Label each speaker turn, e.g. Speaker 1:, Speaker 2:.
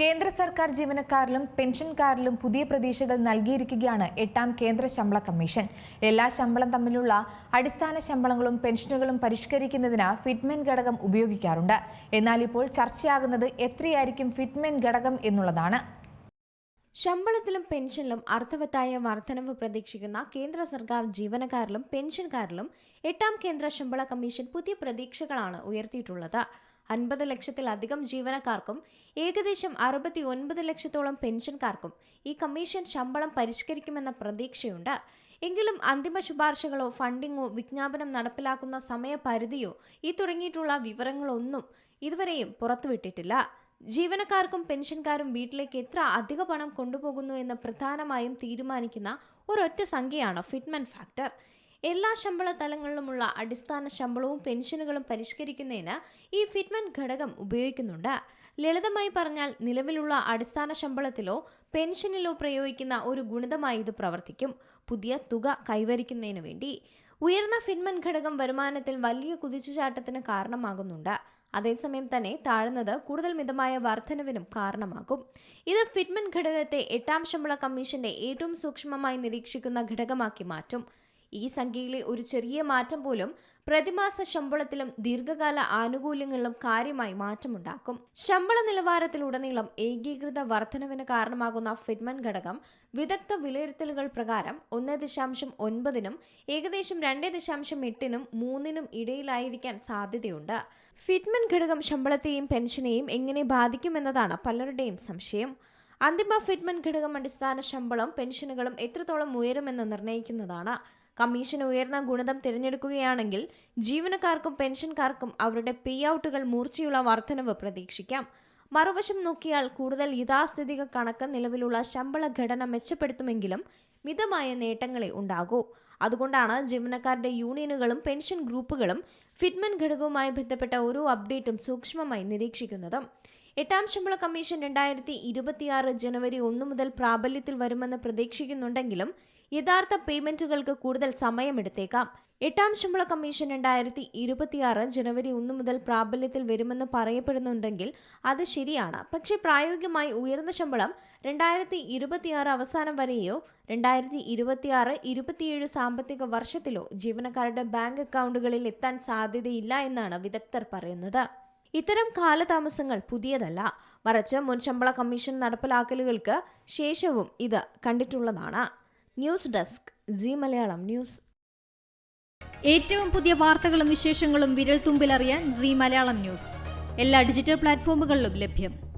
Speaker 1: കേന്ദ്ര സർക്കാർ ജീവനക്കാരിലും പെൻഷൻകാരിലും പുതിയ പ്രതീക്ഷകൾ നൽകിയിരിക്കുകയാണ് എട്ടാം കേന്ദ്ര ശമ്പള കമ്മീഷൻ. എല്ലാ ശമ്പളം തമ്മിലുള്ള അടിസ്ഥാന ശമ്പളങ്ങളും പെൻഷനുകളും പരിഷ്കരിക്കുന്നതിന് ഫിറ്റ്മെൻ ഘടകം ഉപയോഗിക്കാറുണ്ട്. എന്നാൽ ഇപ്പോൾ ചർച്ചയാകുന്നത് എത്രയായിരിക്കും ഫിറ്റ്മെൻ ഘടകം എന്നുള്ളതാണ്.
Speaker 2: ശമ്പളത്തിലും പെൻഷനിലും അർത്ഥവത്തായ വർധനവ് പ്രതീക്ഷിക്കുന്ന കേന്ദ്ര സർക്കാർ ജീവനക്കാരിലും പെൻഷൻകാരിലും എട്ടാം കേന്ദ്ര ശമ്പള കമ്മീഷൻ പുതിയ പ്രതീക്ഷകളാണ് ഉയർത്തിയിട്ടുള്ളത്. അൻപത് ലക്ഷത്തിലധികം ജീവനക്കാർക്കും ഏകദേശം അറുപത്തി ഒൻപത് ലക്ഷത്തോളം പെൻഷൻകാർക്കും ഈ കമ്മീഷൻ ശമ്പളം പരിഷ്കരിക്കുമെന്ന പ്രതീക്ഷയുണ്ട്. എങ്കിലും അന്തിമ ശുപാർശകളോ ഫണ്ടിങ്ങോ വിജ്ഞാപനം നടപ്പിലാക്കുന്ന സമയപരിധിയോ ഈ തുടങ്ങിയിട്ടുള്ള വിവരങ്ങളൊന്നും ഇതുവരെയും പുറത്തുവിട്ടിട്ടില്ല. ജീവനക്കാർക്കും പെൻഷൻകാരും വീട്ടിലേക്ക് എത്ര അധിക പണം കൊണ്ടുപോകുന്നു എന്ന് പ്രധാനമായും തീരുമാനിക്കുന്ന ഒരൊറ്റ സംഖ്യയാണ് ഫിറ്റ്മെൻ ഫാക്ടർ. എല്ലാ ശമ്പള തലങ്ങളിലുമുള്ള അടിസ്ഥാന ശമ്പളവും പെൻഷനുകളും പരിഷ്കരിക്കുന്നതിന് ഈ ഫിറ്റ്മെന്റ് ഘടകം ഉപയോഗിക്കുന്നുണ്ട്. ലളിതമായി പറഞ്ഞാൽ നിലവിലുള്ള അടിസ്ഥാന ശമ്പളത്തിലോ പെൻഷനിലോ പ്രയോഗിക്കുന്ന ഒരു ഗുണിതമായി ഇത് പ്രവർത്തിക്കും. പുതിയ തുക കൈവരിക്കുന്നതിന് വേണ്ടി. ഉയർന്ന ഫിറ്റ്മെന്റ് ഘടകം വരുമാനത്തിൽ വലിയ കുതിച്ചുചാട്ടത്തിന് കാരണമാകുന്നുണ്ട്. അതേസമയം തന്നെ താഴ്ന്നത് കൂടുതൽ മിതമായ വർധനവിനും കാരണമാകും. ഇത് ഫിറ്റ്മെന്റ് ഘടകത്തെ എട്ടാം ശമ്പള കമ്മീഷന്റെ ഏറ്റവും സൂക്ഷ്മമായി നിരീക്ഷിക്കുന്ന ഘടകമാക്കി മാറ്റും. ഈ സംഖ്യയിലെ ഒരു ചെറിയ മാറ്റം പോലും പ്രതിമാസ ശമ്പളത്തിലും ദീർഘകാല ആനുകൂല്യങ്ങളിലും കാര്യമായി മാറ്റമുണ്ടാക്കും. ശമ്പള നിലവാരത്തിലുടനീളം ഏകീകൃത വർധനവിന് കാരണമാകുന്ന ഫിറ്റ്മൻ ഘടകം വിദഗ്ധ വിലയിരുത്തലുകൾ പ്രകാരം ഒന്ന് ദശാംശം ഒൻപതിനും ഏകദേശം രണ്ട് ദശാംശം എട്ടിനും മൂന്നിനും ഇടയിലായിരിക്കാൻ സാധ്യതയുണ്ട്. ഫിറ്റ്മൻ ഘടകം ശമ്പളത്തെയും പെൻഷനെയും എങ്ങനെ ബാധിക്കുമെന്നതാണ് പലരുടെയും സംശയം. അന്തിമ ഫിറ്റ്മെന്റ് ഘടകം അടിസ്ഥാന ശമ്പളം പെൻഷനുകളും എത്രത്തോളം ഉയരുമെന്ന് നിർണയിക്കുന്നതാണ്. കമ്മീഷൻ ഉയർന്ന ഗുണിതം തിരഞ്ഞെടുക്കുകയാണെങ്കിൽ ജീവനക്കാർക്കും പെൻഷൻകാർക്കും അവരുടെ പേ ഔട്ടുകൾ മൂർച്ചയുള്ള വർധനവ് പ്രതീക്ഷിക്കാം. മറുവശം നോക്കിയാൽ കൂടുതൽ യഥാസ്ഥിതിക കണക്ക് നിലവിലുള്ള ശമ്പള ഘടന മെച്ചപ്പെടുത്തുമെങ്കിലും മിതമായ നേട്ടങ്ങളെ ഉണ്ടാകൂ. അതുകൊണ്ടാണ് ജീവനക്കാരുടെ യൂണിയനുകളും പെൻഷൻ ഗ്രൂപ്പുകളും ഫിറ്റ്മെൻ ഘടകവുമായി ബന്ധപ്പെട്ട ഓരോ അപ്ഡേറ്റും സൂക്ഷ്മമായി നിരീക്ഷിക്കുന്നത്. എട്ടാം ശമ്പള കമ്മീഷൻ രണ്ടായിരത്തി ഇരുപത്തിയാറ് ജനുവരി ഒന്ന് മുതൽ പ്രാബല്യത്തിൽ വരുമെന്ന് പ്രതീക്ഷിക്കുന്നുണ്ടെങ്കിലും യഥാർത്ഥ പേയ്മെന്റുകൾക്ക് കൂടുതൽ സമയമെടുത്തേക്കാം. എട്ടാം ശമ്പള കമ്മീഷൻ രണ്ടായിരത്തി ഇരുപത്തിയാറ് ജനുവരി ഒന്ന് മുതൽ പ്രാബല്യത്തിൽ വരുമെന്ന് പറയപ്പെടുന്നുണ്ടെങ്കിൽ അത് ശരിയാണ്. പക്ഷേ പ്രായോഗികമായി ഉയർന്ന ശമ്പളം രണ്ടായിരത്തി ഇരുപത്തിയാറ് അവസാനം വരെയോ രണ്ടായിരത്തി ഇരുപത്തിയാറ് ഇരുപത്തിയേഴ് സാമ്പത്തിക വർഷത്തിലോ ജീവനക്കാരുടെ ബാങ്ക് അക്കൗണ്ടുകളിൽ എത്താൻ സാധ്യതയില്ല എന്നാണ് വിദഗ്ധർ പറയുന്നത്. ഇത്തരം കാലതാമസങ്ങൾ പുതിയതല്ല. മറിച്ച് മുൻ ശമ്പള കമ്മീഷൻ നടപ്പിലാക്കലുകൾക്ക് ശേഷവും ഇത് കണ്ടിട്ടുള്ളതാണ്. News desk Zee Malayalam news.
Speaker 3: ഏറ്റവും പുതിയ വാർത്തകളും വിശേഷങ്ങളും വിരൽ തുമ്പിലറിയാൻ മലയാളം ന്യൂസ്. എല്ലാ ഡിജിറ്റൽ പ്ലാറ്റ്ഫോമുകളിലും ലഭ്യം.